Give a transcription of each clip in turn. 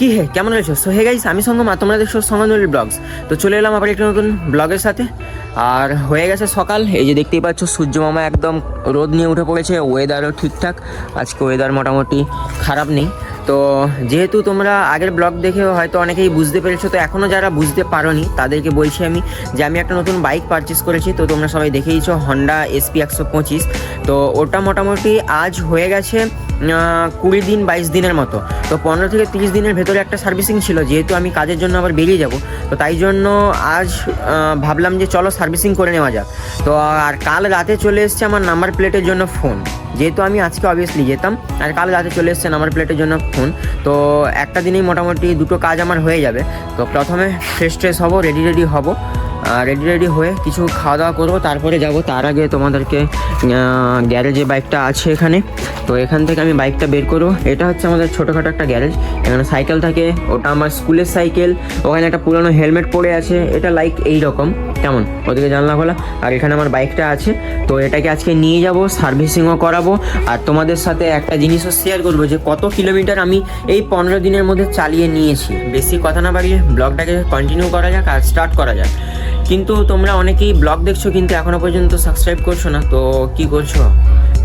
কি হে, কেমন আছো? সো হে গাইস আমি সঙ্গম, তোমরা দেখছ সঙ্গনুল ব্লগস তো চলে এলাম আবার একটা নতুন ব্লগের সাথে। আর হয়ে গেছে সকাল, এই যে দেখতেই পাচ্ছ সূর্য মামা একদম রোদ নিয়ে উঠে পড়েছে ওয়েদারও ঠিকঠাক। আজকে ওয়েদার মোটামুটি খারাপ নেই। তো যেহেতু তোমরা আগের ব্লগ দেখে হয়তো অনেকেই বুঝতে পেরেছ, তো এখনও যারা বুঝতে পারোনি, তাদেরকে বলছি আমি যে আমি একটা নতুন বাইক পারচেস করেছি, তো তোমরা সবাই দেখেইছো হন্ডা এসপি একশো পঁচিশ। তো ওটা মোটামুটি আজ হয়ে গেছে কুড়ি দিন, বাইশ দিনের মতো। তো পনেরো থেকে তিরিশ দিনের ভেতরে একটা সার্ভিসিং ছিল, যেহেতু আমি কাজের জন্য আবার বেরিয়ে যাব, তো তাই জন্য আজ ভাবলাম যে চলো সার্ভিসিং করে নেওয়া যাক। তো আর কাল রাতে চলে এসছে আমার নাম্বার প্লেটের জন্য ফোন যেহেতু আমি আজকে অবভিয়াসলি যেতাম, আর কাল রাতে চলে এসছে নাম্বার প্লেটের জন্য ফোন তো একটা দিনেই মোটামুটি দুটো কাজ আমার হয়ে যাবে। তো প্রথমে ফ্রেশ ট্রেশ হব রেডি রেডি হব। রেডি রেডি হয়ে কিছু খাওয়া দাওয়া করব। তারপরে যাব, তার আগে তোমাদেরকে গ্যারেজে বাইকটা আছে এখানে। তো এখান থেকে আমি বাইকটা বের করব। এটা হচ্ছে আমাদের ছোটোখাটো একটা গ্যারেজ এখানে সাইকেল থাকে। ওটা আমার স্কুলের সাইকেল ওখানে একটা পুরনো হেলমেট পড়ে আছে। এটা লাইক এই রকম কেমন? ওদিকে জানলা খোলা। আর এখানে আমার বাইকটা আছে। তো এটাকে আজকে নিয়ে যাব সার্ভিসিংও করাবো। আর তোমাদের সাথে একটা জিনিসও শেয়ার করব যে, কত কিলোমিটার আমি এই পনেরো দিনের মধ্যে চালিয়ে নিয়েছি। বেশি কথা না বাড়িয়ে ব্লগটাকে কন্টিনিউ করা যাক আর স্টার্ট করা যাক। কিন্তু তোমরা অনেকেই ব্লগ দেখছ কিন্তু এখনও পর্যন্ত সাবস্ক্রাইব করছ না, তো কি করছ?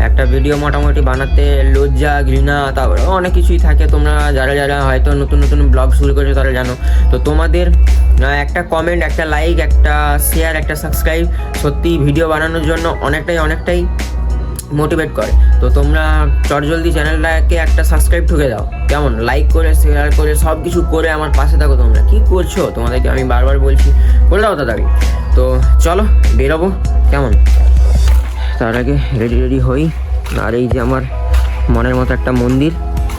একটা ভিডিও মোটামুটি বানাতে লজ্জা, ঘৃণা, তারপরে অনেক কিছুই থাকে। তোমরা যারা যারা হয়তো নতুন নতুন ব্লগ শুরু করেছ তারা জানো। তো তোমাদের একটা কমেন্ট একটা লাইক একটা শেয়ার একটা সাবস্ক্রাইব সত্যি ভিডিও বানানোর জন্য অনেকটাই অনেকটাই মোটিভেট করে। তো তোমরা চটজলদি চ্যানেলটাকে একটা সাবস্ক্রাইব ঠুকে দাও। কেমন? লাইক করে শেয়ার করে সব কিছু করে আমার পাশে থাকো তোমরা। কি করছ? তোমাদেরকে আমি বারবার বলছি, বলে দাও তাড়াতাড়ি তো চলো, বেরোবো। কেমন? তার আগে রেডি রেডি হই। আর এই যে আমার মনের মতো একটা মন্দির।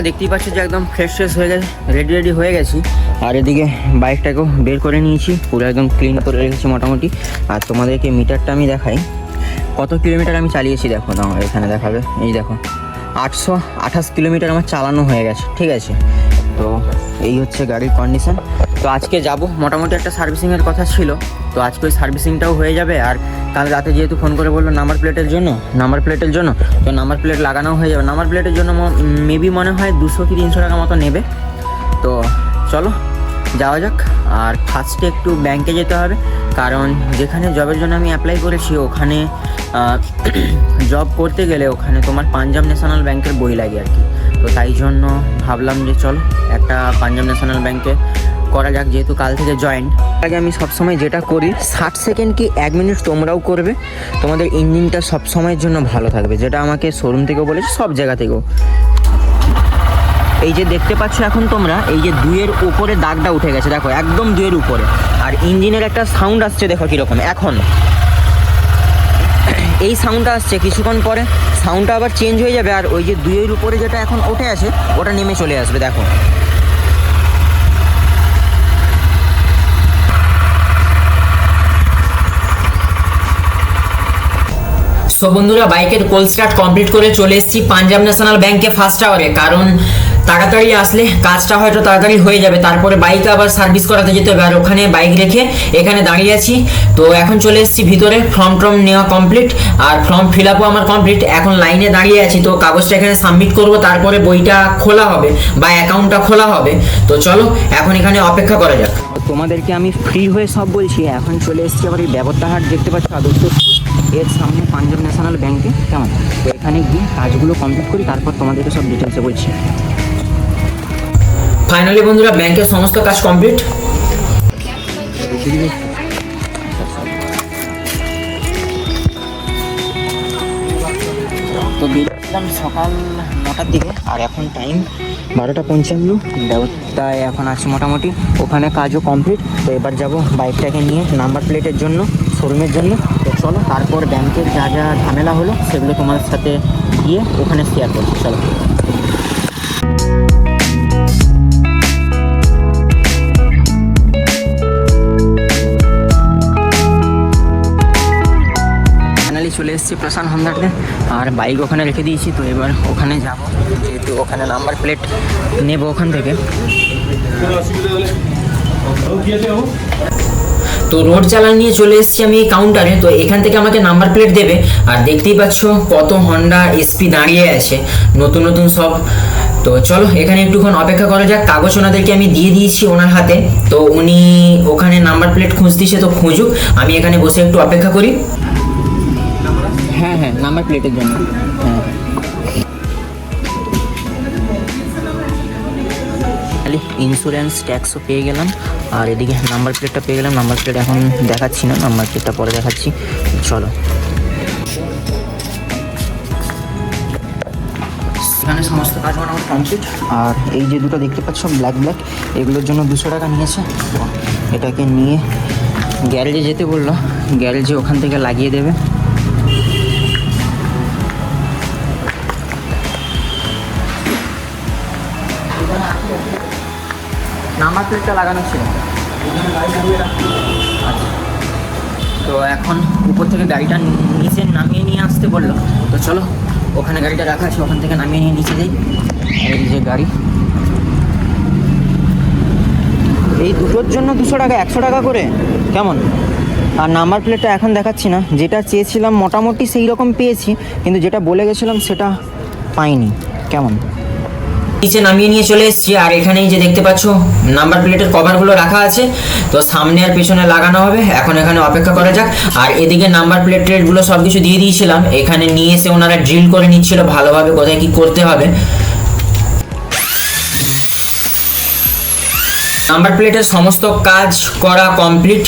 দেখতেই পাচ্ছি যে একদম ফ্রেশ ফ্রেশ হয়ে গেছে। রেডি রেডি হয়ে গেছি। আর এদিকে বাইকটাকেও বের করে নিয়েছি। পুরো একদম ক্লিন করে রেখেছি মোটামুটি। আর তোমাদেরকে মিটারটা আমি দেখাই। কত কিলোমিটার আমি চালিয়েছি দেখো না এখানে দেখাবে। এই দেখো, আটশো আঠাশ কিলোমিটার আমার চালানো হয়ে গেছে, ঠিক আছে? তো এই হচ্ছে গাড়ির কন্ডিশন তো আজকে যাব, মোটামুটি একটা সার্ভিসিংয়ের কথা ছিল, তো আজকে ওই সার্ভিসিংটাও হয়ে যাবে, আর কাল রাতে যেহেতু ফোন করে বলল নাম্বার প্লেটের জন্য নাম্বার প্লেটের জন্য, তো নাম্বার প্লেট লাগানো হয়ে যাবে। নাম্বার প্লেটের জন্য মেবি মনে হয় দুশো কি তিনশো টাকা মতো নেবে। তো চলো যাওয়া যাক। আর ফার্স্টে একটু ব্যাংকে যেতে হবে। কারণ যেখানে জবের জন্য আমি অ্যাপ্লাই করেছি, ওখানে জব করতে গেলে ওখানে তোমার পাঞ্জাব ন্যাশনাল ব্যাংকের বই লাগে আর কি। তো তাই জন্য ভাবলাম যে চল, একটা পাঞ্জাব ন্যাশনাল ব্যাংকে করা যাক, যেহেতু কাল থেকে জয়েন্ট আগে আমি সবসময় যেটা করি, ষাট সেকেন্ড কি এক মিনিট তোমরাও করবে। তোমাদের ইঞ্জিনটা সব সময়ের জন্য ভালো থাকবে, যেটা আমাকে শোরুম থেকেও বলেছে, সব জায়গা থেকেও। এই যে দেখতে পাচ্ছ এখন তোমরা, এই যে দুইয়ের উপরে দাগটা উঠে গেছে, দেখো, একদম দুইয়ের উপরে। আর ইঞ্জিনের একটা সাউন্ড আসছে, দেখো কীরকম। এখন এই সাউন্ডটা আসছে কিছুক্ষণ পরে সাউন্ডটা আবার চেঞ্জ হয়ে যাবে, আর ওই যে দুইয়ের উপরে যেটা এখন উঠে আছে, ওটা নেমে চলে আসবে, দেখো। সো বন্ধুরা, বাইকের কোল স্টার্ট কমপ্লিট করে চলে এসেছি পাঞ্জাব ন্যাশনাল ব্যাংকে ফার্স্ট আওয়ারে কারণ তাড়াতাড়ি আসলে কাজটা হয়তো তাড়াতাড়ি হয়ে যাবে। তারপরে বাইক আবার সার্ভিস করাতে যেতে হবে। আর ওখানে বাইক রেখে এখানে দাঁড়িয়ে আছি। তো এখন চলে এসেছি ভিতরে। ফর্ম টর্ম নেওয়া কমপ্লিট আর ফর্ম ফিল আপও আমার কমপ্লিট এখন লাইনে দাঁড়িয়ে আছি। তো কাগজটা এখানে সাবমিট করব। তারপরে বইটা খোলা হবে বা অ্যাকাউন্টটা খোলা হবে। তো চলো, এখন এখানে অপেক্ষা করা যাক। তোমাদেরকে আমি ফ্রি হয়ে সব বলছি। এখন চলে এসেছি আবার এই ব্যবস্থাহাট দেখতে পাচ্ছ আদর্শ এর সামনে পাঞ্জাব ন্যাশনাল ব্যাংকে কেমন? তো এখানে গিয়ে কাজগুলো কমপ্লিট করি তারপর তোমাদেরকে সব ডিটেলসে বলছি। ফাইনালি বন্ধুরা ব্যাংকের সমস্ত কাজ কমপ্লিট তো বেরিয়েছিলাম সকাল নটার দিকে আর এখন টাইম বারোটা পঞ্চান্ন। ব্যবস্থায় এখন আছে মোটামুটি। ওখানে কাজও কমপ্লিট তো এবার যাব বাইকটাকে নিয়ে নাম্বার প্লেটের জন্য শোরুমের জন্য। চলো, তারপর ব্যাংকের যা যা ঝামেলা হলো, সেগুলো তোমাদের সাথে গিয়ে ওখানে শেয়ার করছি, চলো। চলে এসেছি প্রশান্ত হন্দারতে আর বাইক ওখানে রেখে দিয়েছি, তো এবার ওখানে যাব, যেহেতু ওখানে নাম্বার প্লেট নেব ওখান থেকে। তো রোড চালান নিয়ে চলে এসেছি আমি কাউন্টারে তো এখান থেকে আমাকে নাম্বার প্লেট দেবে। আর দেখতেই পাচ্ছ কত হন্ডা এসপি দাঁড়িয়ে আছে। নতুন নতুন সব। তো চলো, এখানে একটুক্ষণ অপেক্ষা করা যাক। কাগজ ওনাদেরকে আমি দিয়ে দিয়েছি ওনার হাতে। তো উনি ওখানে নাম্বার প্লেট খুঁজতেছে, তো খুঁজুক। আমি এখানে বসে একটু অপেক্ষা করি। হ্যাঁ হ্যাঁ নাম্বার প্লেটের জন্য। ইন্স্যুরেন্স ট্যাক্সও পেয়ে গেলাম। আর এদিকে নাম্বার প্লেটটা পেয়ে গেলাম নাম্বার প্লেট এখন দেখাচ্ছি না নাম্বার প্লেটটা পরে দেখাচ্ছি। চলো। এখানে সমস্ত কমপ্লিট আর এই যে দুটো দেখতে পাচ্ছ ব্ল্যাক ব্ল্যাক এগুলোর জন্য দুশো টাকা নিয়েছে। এটাকে নিয়ে গ্যারেজে যেতে বলল। গ্যারেজে ওখান থেকে লাগিয়ে দেবে। প্লেটটা লাগানো ছিল। আচ্ছা। তো এখন উপর থেকে গাড়িটা নিচে নামিয়ে নিয়ে আসতে বলল। তো চলো, ওখানে গাড়িটা রাখা আছে, ওখান থেকে নামিয়ে নিয়ে নিচে যাই। এই যে গাড়ি। এই দুটোর জন্য দুশো টাকা, একশো টাকা করে? কেমন? আর নাম্বার প্লেটটা এখন দেখাচ্ছি না। যেটা চেয়েছিলাম, মোটামুটি সেই রকম পেয়েছি, কিন্তু যেটা বলে গেছিলাম সেটা পাইনি। কেমন? নিচে নামিয়ে নিয়ে চলে এসেছি, আর এখানেই যে দেখতে পাচ্ছ নাম্বার প্লেটের কভারগুলো রাখা আছে। তো সামনে আর পেছনে লাগানো হবে, এখন এখানে অপেক্ষা করা যাক। আর এদিকে নাম্বার প্লেটেরগুলো সব কিছু দিয়ে দিয়েছিলাম, এখানে নিয়ে এসে ওনারা ড্রিল করে নিচ্ছিল ভালোভাবে কোথায় কি করতে হবে। নাম্বার প্লেটের সমস্ত কাজ করা কমপ্লিট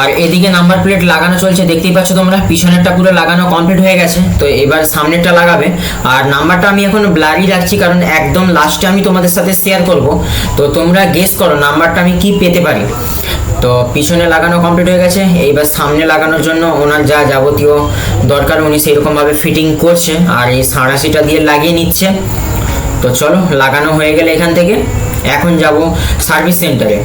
আর এদিকে নাম্বার প্লেট লাগানো চলছে, দেখতেই পাচ্ছ তোমরা, পিছনেরটা পুরো লাগানো কমপ্লিট হয়ে গেছে। তো এবার সামনেরটা লাগাবে। আর নাম্বারটা আমি এখন ব্লারি রাখছি, কারণ একদম লাস্টে আমি তোমাদের সাথে শেয়ার করব। তো তোমরা গেস করো নাম্বারটা আমি কি পেতে পারি। তো পিছনে লাগানো কমপ্লিট হয়ে গেছে। এইবার সামনে লাগানোর জন্য ওনার যা যাবতীয় দরকার, উনি সেরকমভাবে ফিটিং করছে। আর এই সাঁড়াশিটা দিয়ে লাগিয়ে নিচ্ছে। তো চলো, লাগানো হয়ে গেলে এখান থেকে। এখন যাব সার্ভিস সেন্টারে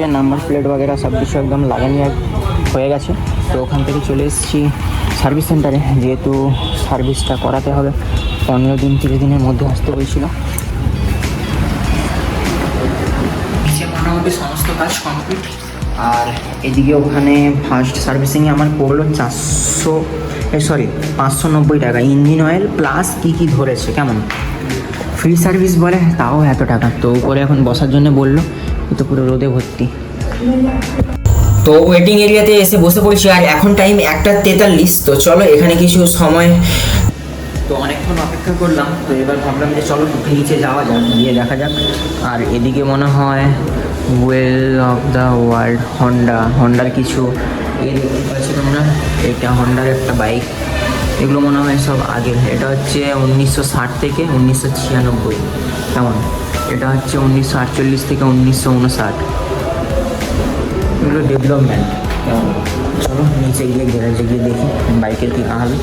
থেকে নাম্বার প্লেট বগেরা সব কিছু একদম লাগানি হয়ে গেছে। তো ওখান থেকে চলে এসেছি সার্ভিস সেন্টারে যেহেতু সার্ভিসটা করাতে হবে, পনেরো দিন, তিরিশ দিনের মধ্যে আসতে মোটামুটি সমস্ত কাজ কমপ্লিট আর এদিকে ওখানে ফার্স্ট সার্ভিসিংয়ে আমার পড়ল চারশো সরি পাঁচশো নব্বই টাকা। ইঞ্জিন অয়েল প্লাস কী কী ধরেছে, কেমন? ফ্রি সার্ভিস বলে, তাও এত টাকা। তো উপরে এখন বসার জন্য বলল তো পুরো রোদে ভর্তি। তো ওয়েটিং এরিয়াতে এসে বসে পড়ছি, আর এখন টাইম একটা তেতাল্লিশ। তো চলো, এখানে কিছু সময় তো অনেকক্ষণ অপেক্ষা করলাম, তো এবার ভাবলাম যে চলো নিচে যাওয়া যাক, গিয়ে দেখা যাক। আর এদিকে মনে হয় well of the world Honda হন্ডার কিছু এ দেখতে পাচ্ছ তোমরা। এটা হন্ডার একটা বাইক এগুলো মনে হয় সব আগের। এটা হচ্ছে উনিশশো ষাট থেকে উনিশশো ছিয়ানব্বই। কেমন? এটা হচ্ছে উনিশশো আটচল্লিশ থেকে উনিশশো উনষাট এগুলো ডেভেলপমেন্ট চলো নিচে গিয়ে গ্যারেজে গিয়ে দেখি বাইকের কী কাহাবে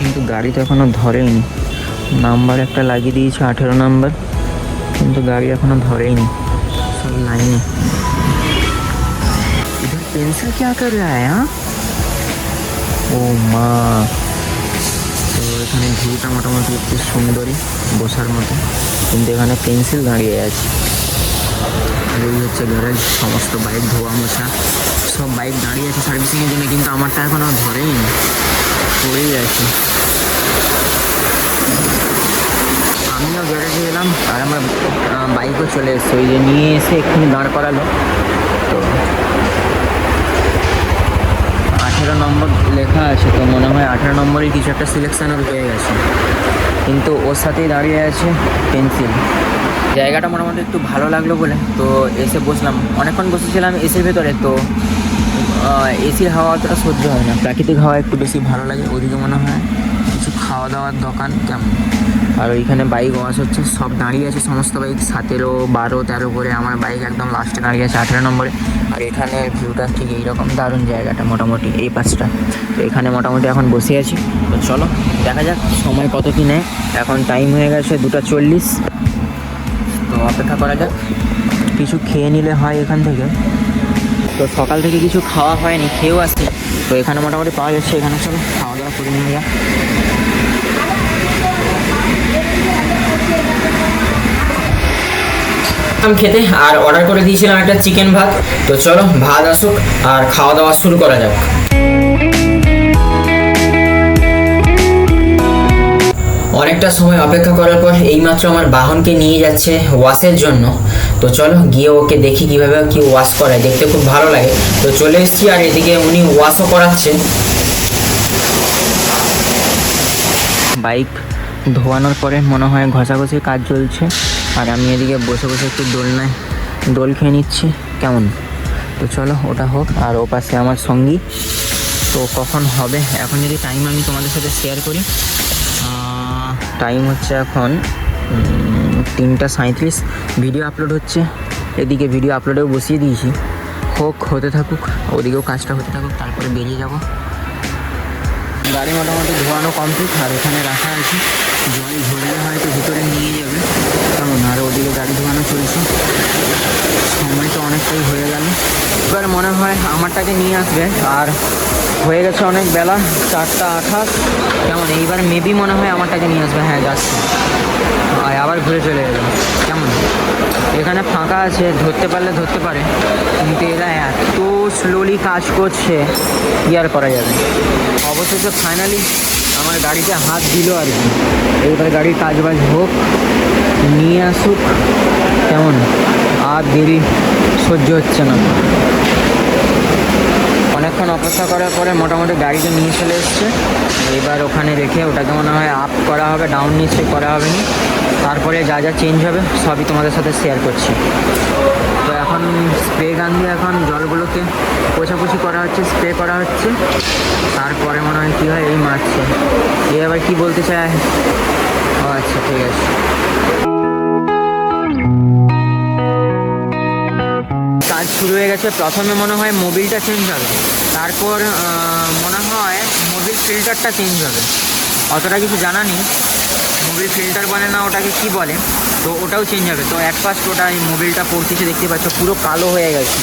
কিন্তু গাড়ি তো এখনও ধরেইনি নাম্বার একটা লাগিয়ে দিয়েছে আঠেরো নাম্বার কিন্তু গাড়ি এখনও ধরেইনি সব লাইনে इधर पेंसिल क्या कर रहा है हाँ ও মা তো এখানে ভিউটা মোটামুটি একটু সুন্দরই বসার মতো কিন্তু এখানে পেন্সিল দাঁড়িয়ে আছে। আর এই হচ্ছে গ্যারেজ সমস্ত বাইক ধোয়া মোছা। সব বাইক দাঁড়িয়ে আছে সার্ভিসিংয়ের জন্য, কিন্তু আমারটা এখনও ধরেই নি পড়েই আছে। আমিও গ্যারেজে এলাম, আর আমার বাইকও চলে এসছে। ওই যে নিয়ে এসে এক্ষুনি দাঁড় করালো। তো আঠেরো নম্বর লেখা আছে, তো মনে হয় আঠেরো নম্বরের কিছু একটা সিলেকশান ওর পেয়ে গেছে। কিন্তু ওর সাথেই দাঁড়িয়ে আছে পেন্সিল জায়গাটা মোটামুটি একটু ভালো লাগল বলে, তো এসে বসলাম। অনেকক্ষণ বসেছিলাম এসির ভেতরে, তো এসির হাওয়া অতটা সহ্য হয় না। প্রাকৃতিক হাওয়া একটু বেশি ভালো লাগে, ওদিকে মনে হয় কিছু খাওয়া দাওয়ার দোকান কেমন? আর ওইখানে বাইক ওয়াশ হচ্ছে, সব দাঁড়িয়ে আছে সমস্ত বাইক সতেরো, বারো, তেরো করে আমার বাইক একদম লাস্টে দাঁড়িয়ে আছে, আঠেরো নম্বরে। আর এখানে ভিউটা ঠিক এইরকম দারুণ জায়গাটা মোটামুটি, এই পাশটা। তো এখানে মোটামুটি এখন বসে আছি। তো চলো, দেখা যাক সময় কত কি নেয়। এখন টাইম হয়ে গেছে দুটা চল্লিশ। তো অপেক্ষা করা যাক, কিছু খেয়ে নিলে হয় এখান থেকে। তো সকাল থেকে কিছু খাওয়া হয়নি, খেয়েও আসছে। তো এখানে মোটামুটি পাওয়া যাচ্ছে, এখানে চলো, খাওয়া দাওয়া করে নিয়ে যাক। খেতে, আর অর্ডার করে দিয়েছিলাম একটা চিকেন ভাত। তো চলো, ভাত আসুক, আর খাওয়া দাওয়া শুরু করা যাক। অনেকটা সময় অপেক্ষা করার পর এইমাত্র আমার বাহনকে নিয়ে যাচ্ছে ওয়াশের জন্য। তো চলো, গিয়ে ওকে দেখি কীভাবে কি ওয়াশ করায়। দেখতে খুব ভালো লাগে। তো চলে এসেছি, আর এদিকে উনি ওয়াশও করাচ্ছে বাইক ধোয়ানোর পরে মনে হয় ঘষাঘষির কাজ চলছে। আর আমি এদিকে বসে বসে একটু দোলনায় দোল খেয়ে নিচ্ছি, কেমন? তো চলো, ওটা হোক, আর ও পাশে আমার সঙ্গী। তো কখন হবে? এখন যদি টাইম আমি তোমাদের সাথে শেয়ার করি টাইম হচ্ছে এখন তিনটা সাঁইত্রিশ। ভিডিও আপলোড হচ্ছে। এদিকে ভিডিও আপলোডেও বসিয়ে দিয়েছি। হোক, হতে থাকুক, ওদিকেও কাজটা হতে থাকুক, তারপরে বেরিয়ে যাব। গাড়ি মোটামুটি ধোয়ানো কমপ্লিট আর এখানে রাখা আছে। জল ভরলে হয়তো ভিতরে নিয়ে যাবে। কারণ আর ওদিকে গাড়ি ধোয়ানো চলছে। সময় তো অনেকটাই হয়ে গেল। এবার মনে হয় আমারটাকে নিয়ে আসবে। আর হয়ে গেছে অনেক বেলা, চারটা আঠাশ। কেমন? এইবার মেবি মনে হয় আমারটাকে নিয়ে আসবে। হ্যাঁ যাচ্ছে। আর আবার ঘুরে চলে এলো কেমন? এখানে ফাঁকা আছে, ধরতে পারলে ধরতে পারে। কিন্তু এরা এত স্লোলি কাজ করছে, কি আর করা যাবে? অবশেষে ফাইনালি আমার গাড়িতে হাত দিল আর কি। এইবার গাড়ির কাজ বাজ হোক, নিয়ে আসুক, কেমন? আর দেরি সহ্য হচ্ছে না। অনেকক্ষণ অপেক্ষা করার পরে মোটামুটি গাড়িটা নিয়ে চলে এসছে। এবার ওখানে রেখে ওটাকে মনে হয় আপ করা হবে ডাউন নিচে করা হবে না। তারপরে যা যা চেঞ্জ হবে সবই তোমাদের সাথে শেয়ার করছি। তো এখন স্প্রে গান দিয়ে এখন জলগুলোকে পোছাপুছি করা হচ্ছে স্প্রে করা হচ্ছে। তারপরে মনে হয় কী হয়, এই মারছে। এ আবার কী বলতে চায়? ও আচ্ছা ঠিক আছে। কাজ শুরু হয়ে গেছে। প্রথমে মনে হয় মোবিলটা চেঞ্জ হবে। তারপর মনে হয় মোবিল ফিল্টারটা চেঞ্জ হবে। অতটা কিছু জানা নেই। মোবিল ফিল্টার বলে না, ওটাকে কি বলে? তো ওটাও চেঞ্জ হবে। তো এক ফার্স্ট ওটা এই মোবিলটা পড়তেছে, দেখতে পাচ্ছ, পুরো কালো হয়ে গেছে।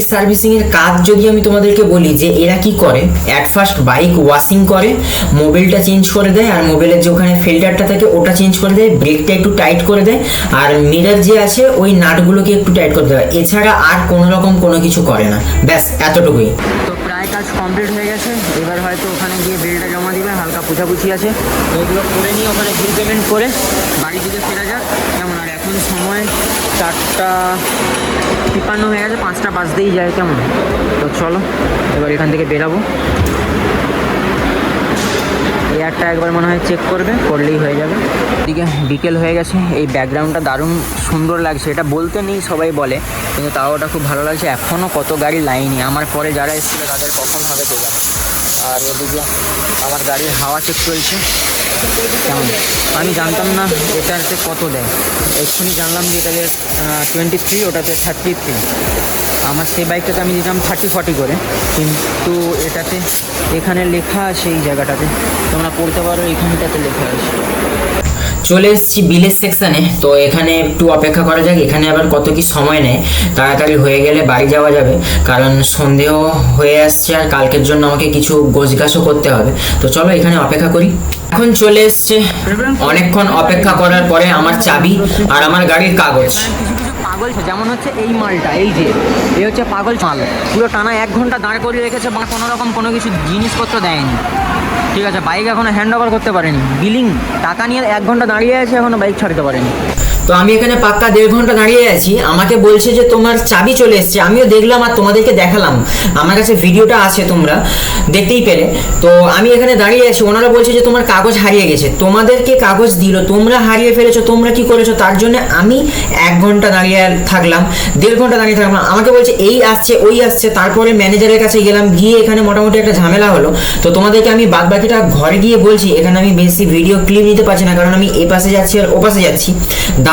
কেমন? ফ্রি সার্ভিসিং এর কাজ যদি আমি তোমাদেরকে বলি যে এরা কি করে? অ্যাট ফার্স্ট বাইক ওয়াশিং করে মোবিলটা চেঞ্জ করে দেয় আর মোবিলের যে ওখানে ফিল্টারটা থাকে ওটা চেঞ্জ করে দেয় ব্রেকটা একটু টাইট করে দেয় আর মিরর যে আছে ওই নাটগুলোকে একটু টাইট করে দেয়। এছাড়া আর কোনো রকম কোনো কিছু করে না। ব্যাস, এতটুকুই। তো প্রায় কাজ কমপ্লিট হয়ে গেছে। এবার হয়তো ওখানে গিয়ে বিলটা জমা দিবে, হালকা পুছাপুছি আছে। তো এগুলো করে নিয়ে ওখানে বিল পেমেন্ট করে বাড়ি দিকে ফেরা যাক। কেমন? আর এখন সময় চারটা তিপ্পান্ন হয়ে গেছে, পাঁচটা বাজতেই যায় কেমন? তো চলো, এবার এখান থেকে বেরাবো। এয়ারটা একবার মনে হয় চেক করবে, করলেই হয়ে যাবে। এদিকে বিকেল হয়ে গেছে, এই ব্যাকগ্রাউন্ডটা দারুণ সুন্দর লাগছে। এটা বলতে নেই, সবাই বলে, কিন্তু তাও ওটা খুব ভালো লাগছে। এখনও কত গাড়ি লাইনে? আমার পরে যারা এসেছিল তাদের কখন হবে কে আর ওদিকে আমার গাড়ির হাওয়া চেক চলছে। আমি জানতাম না এটাতে কত দেয়। এক্ষুনি জানলাম যে এটাতে টোয়েন্টি থ্রি ওটাতে থার্টি থ্রি আমার সেই বাইকটাতে আমি দিতাম থার্টি ফর্টি করে। কিন্তু এটাতে, এখানে লেখা আছে এই জায়গাটাতে। তোমরা পড়তে পারো, এখানটাতে লেখা আছে। চলে এসেছি বিলের সেকশনে তো এখানে একটু অপেক্ষা করা যাক, এখানে আবার কত কি সময় নেয়। তাড়াতাড়ি হয়ে গেলে বাড়ি যাওয়া যাবে। কারণ সন্ধেও হয়ে আসছে আর কালকের জন্য আমাকে কিছু গোছগাছও করতে হবে। তো চলো এখানে অপেক্ষা করি। এখন চলে এসছে। অনেকক্ষণ অপেক্ষা করার পরে আমার চাবি আর আমার গাড়ির কাগজ। পাগল যেমন হচ্ছে এই মালটা, এই যে, এই হচ্ছে পাগল মাল পুরো টানা এক ঘণ্টা দাঁড় করিয়ে রেখেছে, বা কোনো রকম কোনো কিছু জিনিসপত্র দেয়নি। ঠিক আছে বাইক এখনও হ্যান্ড করতে পারেনি। বিলিং টাকা নিয়ে এক ঘণ্টা দাঁড়িয়ে আছে, এখনও বাইক ছাড়তে পারেনি। তো আমি এখানে পাক্কা দেড় ঘণ্টা দাঁড়িয়ে আছি। আমাকে বলছে যে তোমার চাবি চলে এসেছে। আমিও দেখলাম আর তোমাদেরকে দেখালাম। আমার কাছে ভিডিওটা আছে তোমরা, দেখতেই পেলে। তো আমি এখানে দাঁড়িয়ে আছি। ওনারা বলছে যে তোমার কাগজ হারিয়ে গেছে। তোমাদেরকে কাগজ দিল। তোমরা হারিয়ে ফেলেছো, তোমরা কি করেছ? তার জন্য আমি এক ঘণ্টা দাঁড়িয়ে থাকলাম, দেড় ঘণ্টা দাঁড়িয়ে থাকলাম। আমাকে বলছে, এই আসছে, ওই আসছে। তারপরে ম্যানেজারের কাছে গেলাম। গিয়ে এখানে মোটামুটি একটা ঝামেলা হলো। তো তোমাদেরকে আমি বাদ বাকিটা ঘরে গিয়ে বলছি। এখানে আমি বেশি ভিডিও ক্লিপ নিতে পারছি না, কারণ আমি এ পাশে যাচ্ছি আর ও পাশে যাচ্ছি।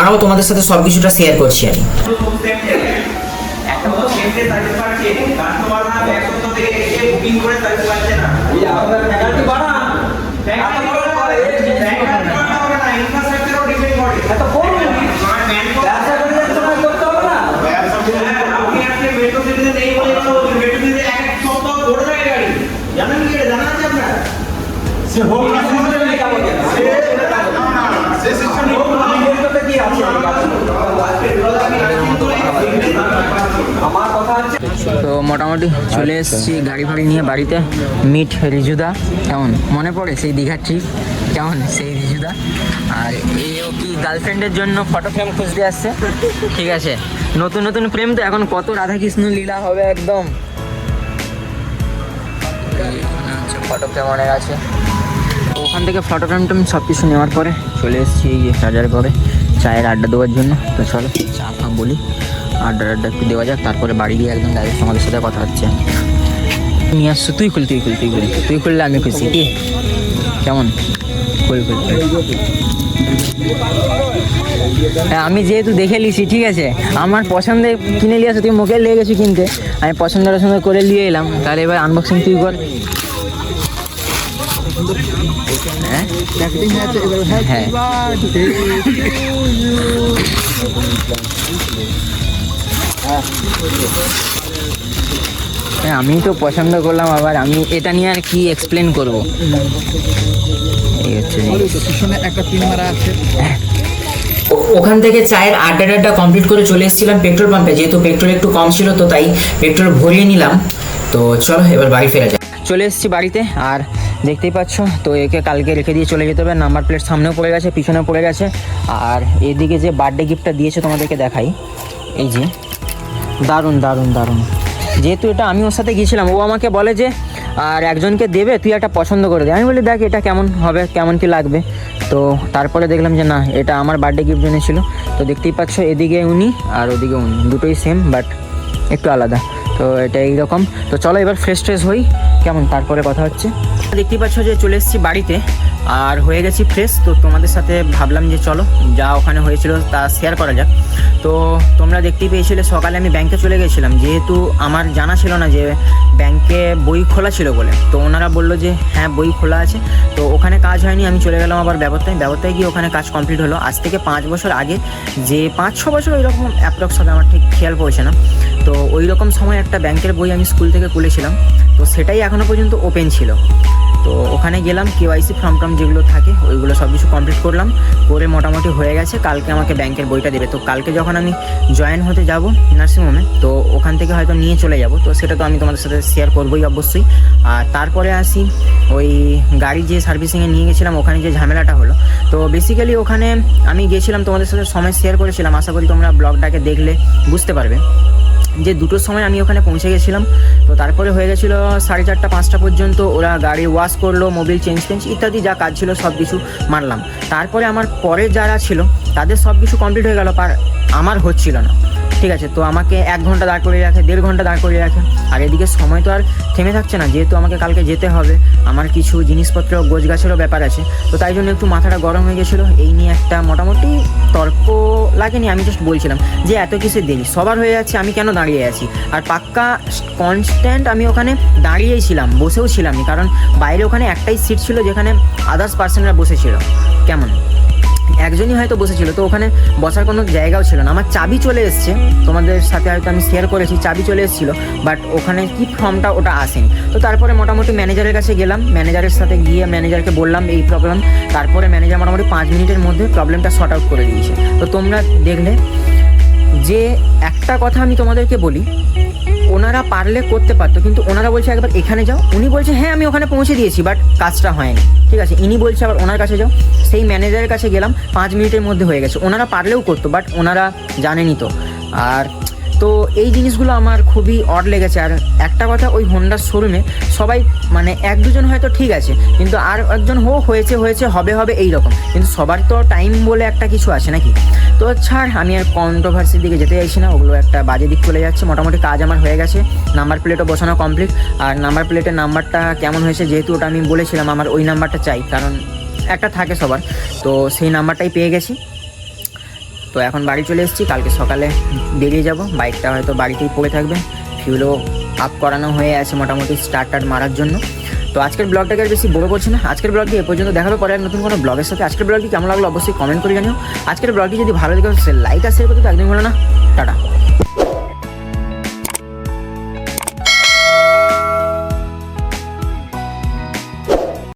জানাব তোমাদের সাথে সব কিছুটা শেয়ার করছি আমি। সে হোক না সে তো মোটামুটি চলে এসেছি গাড়ি ফাড়ি নিয়ে বাড়িতে। মিট রিজুদা, কেমন? মনে পড়ে সেই দীঘার ট্রিপ কেমন সেই রিজুদা? আর এও কি গার্লফ্রেন্ডের জন্য ফটো ফ্রেম খুঁজতে আসছে? ঠিক আছে। নতুন নতুন প্রেম তো এখন কত রাধাকৃষ্ণ লীলা হবে একদম। ফটো ফ্রেম অনেক আছে। ওখান থেকে ফটো ফ্রেম টেম সব কিছু নেওয়ার পরে চলে এসেছি হাজার করে চায়ের আড্ডা দেওয়ার জন্য। তো চলো, চা ফা বলি। আড্ডা আড্ডা একটু দেওয়া যাক, তারপরে বাড়ি গিয়ে একদম ডাইরেক্ট আমাদের সাথে কথা হচ্ছে। নিয়ে আসছো? তুই খুল তুই খুল তুই খুল। তুই খুললে আমি খুশি কি? কেমন? খুল খুল। হ্যাঁ আমি যেহেতু দেখে লিছি ঠিক আছে? আমার পছন্দে কিনে নিয়ে আসো, তুই মুখে লেগে গেছি কিনতে। আমি পছন্দ পছন্দ করে নিয়ে এলাম। তাহলে এবার আনবক্সিং তুই কর। হ্যাঁ আমি তো পছন্দ করলাম আবার আমি এটা নিয়ে আর কি এক্সপ্লেন করব? এই হচ্ছে একটা পিন মারা আছে ওখান থেকে চায়ের আড্ডা টাড্ডা কমপ্লিট করে চলে এসেছিলাম পেট্রোল পাম্পে যেহেতু পেট্রোল একটু কম ছিল তো তাই পেট্রোল ভরিয়ে নিলাম। তো চলো এবার বাড়ি ফেরা যায় চলে এসেছি বাড়িতে আর দেখতেই পাচ্ছ? তো একে কালকে রেখে দিয়ে চলে যেতে হবে। নাম্বার প্লেট সামনেও পড়ে গেছে, পিছনেও পড়ে গেছে। আর এদিকে যে বার্থডে গিফটটা দিয়েছে তোমাদেরকে দেখাই। এই যে, দারুণ দারুণ দারুণ। যেহেতু এটা আমি ওর সাথে গিয়েছিলাম, ও আমাকে বলে যে, আর একজনকে দেবে, তুই একটা পছন্দ করে দে। আমি বলি, দেখ, এটা কেমন হবে, কেমন কি লাগবে? তো তারপরে দেখলাম যে, না, এটা আমার বার্থডে গিফট জেনেছিল তো দেখতেই পাচ্ছ, এদিকে উনি আর ওদিকে উনি, দুটোই সেম বাট একটু আলাদা। তো এটা এইরকম। তো চলো এবার ফ্রেশ ট্রেশ হই। কেমন? তারপরে কথা হচ্ছে। দেখতেই পাচ্ছ যে চলে এসেছি বাড়িতে। আর হয়ে গেছি ফ্রেশ তো তোমাদের সাথে ভাবলাম যে চলো, যা ওখানে হয়েছিল তা শেয়ার করা যাক। তো তোমরা দেখতেই পেয়েছিলে, সকালে আমি ব্যাংকে চলে গেছিলাম। যেহেতু আমার জানা ছিল না যে ব্যাংকে বই খোলা ছিল বলে। তো ওনারা বলল যে হ্যাঁ বই খোলা আছে। তো ওখানে কাজ হয়নি, আমি চলে গেলাম আবার ব্যবস্থায়। ব্যবস্থায় গিয়ে ওখানে কাজ কমপ্লিট হলো। আজ থেকে পাঁচ বছর আগে যে পাঁচ, ছ বছর ওইরকম অ্যাপ্রক্স হবে আমার ঠিক খেয়াল পড়ছে না। তো ওই রকম সময় একটা ব্যাংকের বই আমি স্কুল থেকে খুলেছিলাম। তো সেটাই এখনও পর্যন্ত ওপেন ছিল। তো ওখানে গেলাম কেওয়াইসি ফর্ম টর্ম যেগুলো থাকে, ওইগুলো সব কিছু কমপ্লিট করলাম। করে মোটামুটি হয়ে গেছে, কালকে আমাকে ব্যাংকের বইটা দেবে। তো কালকে যখন আমি জয়েন হতে যাব নার্সিংহোমে তো ওখান থেকে হয়তো নিয়ে চলে যাব। তো সেটা তো আমি তোমাদের সাথে শেয়ার করবোই অবশ্যই। আর তারপরে আসি, ওই গাড়ি যে সার্ভিসিংয়ে নিয়ে গেছিলাম, ওখানে যে ঝামেলাটা হলো। তো বেসিক্যালি ওখানে আমি গেছিলাম, তোমাদের সাথে সময় শেয়ার করেছিলাম। আশা করি তোমরা ব্লগটাকে দেখলে বুঝতে পারবে। যে দুটোর সময় আমি ওখানে পৌঁছে গেছিলাম। তো তারপরে হয়ে গেছিল সাড়ে চারটা, পাঁচটা পর্যন্ত ওরা গাড়ি ওয়াশ করল মোবিল চেঞ্জ চেঞ্জ ইত্যাদি যা কাজ ছিল সব কিছু মানলাম। তারপরে আমার পরে যারা ছিল, তাদের সব কিছু কমপ্লিট হয়ে গেল আমার হচ্ছিল না। ঠিক আছে, তো আমাকে এক ঘণ্টা দাঁড় করিয়ে রাখে, দেড় ঘণ্টা দাঁড় করিয়ে রাখে। আর এদিকে সময় তো আর থেমে থাকছে না, যেহেতু আমাকে কালকে যেতে হবে, আমার কিছু জিনিসপত্র, গোছগাছেরও ব্যাপার আছে, তো তাই জন্য একটু মাথাটা গরম হয়ে গেছিল। এই নিয়ে একটা মোটামুটি তর্ক লাগেনি, আমি জাস্ট বলছিলাম যে এত কিছু দেরি? সবার হয়ে যাচ্ছে, আমি কেন দাঁড়িয়ে আছি? আর পাক্কা কনস্ট্যান্ট আমি ওখানে দাঁড়িয়েই ছিলাম, বসেও ছিলাম কারণ বাইরে ওখানে একটাই সিট ছিল যেখানে আদার্স পার্সনরা বসেছিল। কেমন? একজনই হয়তো বসেছিল, তো ওখানে বসার কোনো জায়গাও ছিল না। আমার চাবি চলে এসছে, তোমাদের সাথে হয়তো আমি শেয়ার করেছি, চাবি চলে এসেছিল বাট ওখানে কি ফর্মটা ওটা আসেনি। তো তারপরে মোটামুটি ম্যানেজারের কাছে গেলাম ম্যানেজারের সাথে গিয়ে ম্যানেজারকে বললাম, এই প্রবলেম তারপরে ম্যানেজার মোটামুটি পাঁচ মিনিটের মধ্যে প্রবলেমটা শর্ট আউট করে দিয়েছে। তো তোমরা দেখলে যে একটা কথা আমি তোমাদেরকে বলি ওনারা পারলে করতে পারতো, কিন্তু ওনারা বলছে একবার এখানে যাও। উনি বলছে হ্যাঁ আমি ওখানে পৌঁছে দিয়েছি বাট কাজটা হয়নি। ঠিক আছে, ইনি বলছে আবার ওনার কাছে যাও। সেই ম্যানেজারের কাছে গেলাম, পাঁচ মিনিটের মধ্যে হয়ে গেছে। ওনারা পারলেও করতো বাট ওনারা জানেনই তো। আর তো এই জিনিসগুলো আমার খুবই অড লেগেছে। আর একটা কথা, ওই হোন্ডার শোরুমে সবাই মানে এক দুজন হয়তো ঠিক আছে, কিন্তু আর একজন হোক হয়েছে হয়েছে, হবে হবে এই রকম কিন্তু সবার তো টাইম বলে একটা কিছু আছে নাকি? তো ছাড়, আমি আর কন্ট্রোভার্সির দিকে যেতে চাইছি না, ওগুলো একটা বাজে দিক চলে যাচ্ছে। মোটামুটি কাজ আমার হয়ে গেছে নাম্বার প্লেটও বসানো কমপ্লিট আর নাম্বার প্লেটের নাম্বারটা কেমন হয়েছে যেহেতু ওটা আমি বলেছিলাম, আমার ওই নাম্বারটা চাই, কারণ একটা থাকে সবার। তো সেই নাম্বারটাই পেয়ে গেছি। তো এখন বাড়ি চলে এসেছি, কালকে সকালে বেরিয়ে যাব। বাইকটা হয়তো বাড়িতেই পড়ে থাকবে। ফিউলও আপ করানো হয়ে আছে মোটামুটি স্টার্ট টার্ট মারার জন্য। তো আজকের ব্লগটাকে আর বেশি বড় করছি না। আজকের ব্লগটি এ পর্যন্ত দেখাবে পরে নতুন কোনো ব্লগের সাথে আজকের ব্লগটি কেমন লাগল অবশ্যই কমেন্ট করে জানিও। আজকের ব্লগটি যদি ভালো লাগে লাইক আর শেয়ার করতে তো হলো না। টাটা।